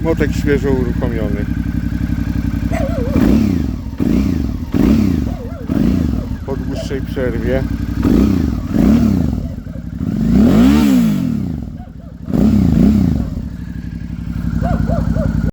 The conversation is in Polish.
Motek świeżo uruchomiony. Po dłuższej przerwie.